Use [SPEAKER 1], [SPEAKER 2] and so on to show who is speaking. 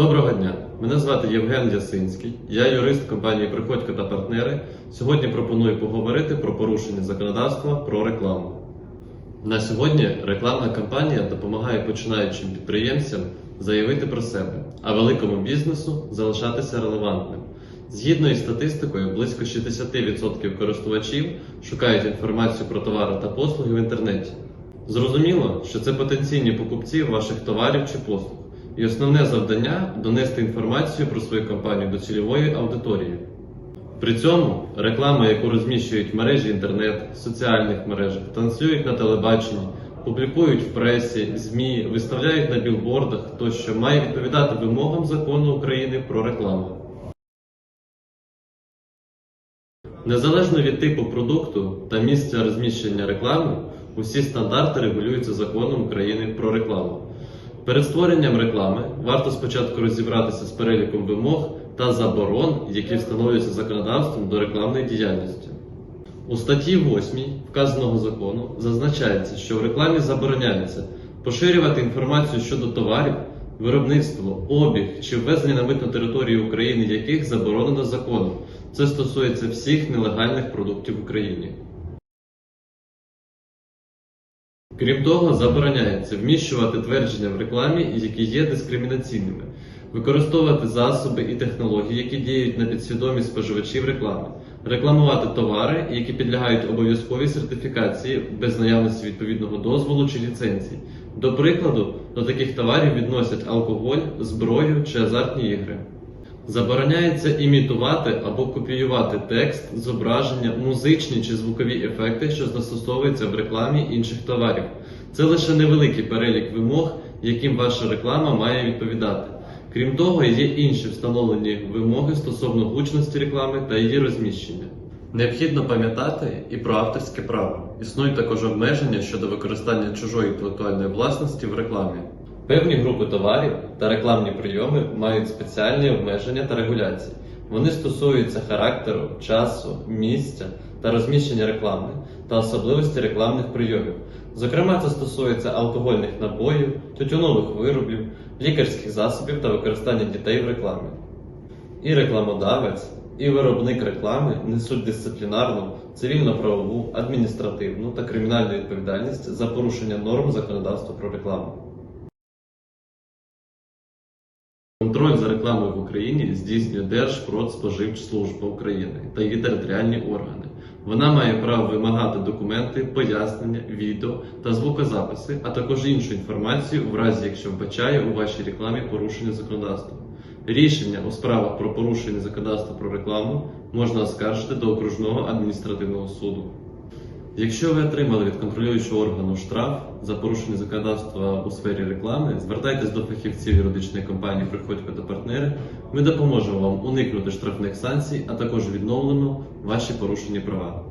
[SPEAKER 1] Доброго дня! Мене звати Євген Ясинський. Я юрист компанії Приходько та партнери. Сьогодні пропоную поговорити про порушення законодавства про рекламу. На сьогодні рекламна кампанія допомагає починаючим підприємцям заявити про себе, а великому бізнесу залишатися релевантним. Згідно із статистикою, близько 60% користувачів шукають інформацію про товари та послуги в інтернеті. Зрозуміло, що це потенційні покупці ваших товарів чи послуг, і основне завдання донести інформацію про свою компанію до цільової аудиторії. При цьому реклама, яку розміщують мережі інтернет, соціальних мережах, транслюють на телебаченні, публікують в пресі, ЗМІ, виставляють на білбордах тощо має відповідати вимогам закону України про рекламу. Незалежно від типу продукту та місця розміщення реклами, усі стандарти регулюються законом України про рекламу. Перед створенням реклами варто спочатку розібратися з переліком вимог та заборон, які встановлюються законодавством до рекламної діяльності. У статті 8 вказаного закону зазначається, що в рекламі забороняється поширювати інформацію щодо товарів, виробництво, обіг чи ввезення на митну територію України, яких заборонено законом. Це стосується всіх нелегальних продуктів в Україні. Крім того, забороняється вміщувати твердження в рекламі, які є дискримінаційними, використовувати засоби і технології, які діють на підсвідомість споживачів реклами, рекламувати товари, які підлягають обов'язковій сертифікації без наявності відповідного дозволу чи ліцензії. До прикладу, до таких товарів відносять алкоголь, зброю чи азартні ігри. Забороняється імітувати або копіювати текст, зображення, музичні чи звукові ефекти, що застосовуються в рекламі інших товарів. Це лише невеликий перелік вимог, яким ваша реклама має відповідати. Крім того, є інші встановлені вимоги стосовно гучності реклами та її розміщення. Необхідно пам'ятати і про авторське право. Існують також обмеження щодо використання чужої інтелектуальної власності в рекламі. Певні групи товарів та рекламні прийоми мають спеціальні обмеження та регуляції. Вони стосуються характеру, часу, місця та розміщення реклами та особливості рекламних прийомів. Зокрема, це стосується алкогольних напоїв, тютюнових виробів, лікарських засобів та використання дітей в рекламі. І рекламодавець, і виробник реклами несуть дисциплінарну, цивільно-правову, адміністративну та кримінальну відповідальність за порушення норм законодавства про рекламу. Контроль за рекламою в Україні здійснює Держпродспоживслужба України та її територіальні органи. Вона має право вимагати документи, пояснення, відео та звукозаписи, а також іншу інформацію в разі, якщо вбачає у вашій рекламі порушення законодавства. Рішення у справах про порушення законодавства про рекламу можна оскаржити до окружного адміністративного суду. Якщо ви отримали від контролюючого органу штраф за порушення законодавства у сфері реклами, звертайтесь до фахівців юридичної компанії Приходько та партнери. Ми допоможемо вам уникнути штрафних санкцій, а також відновлено ваші порушені права.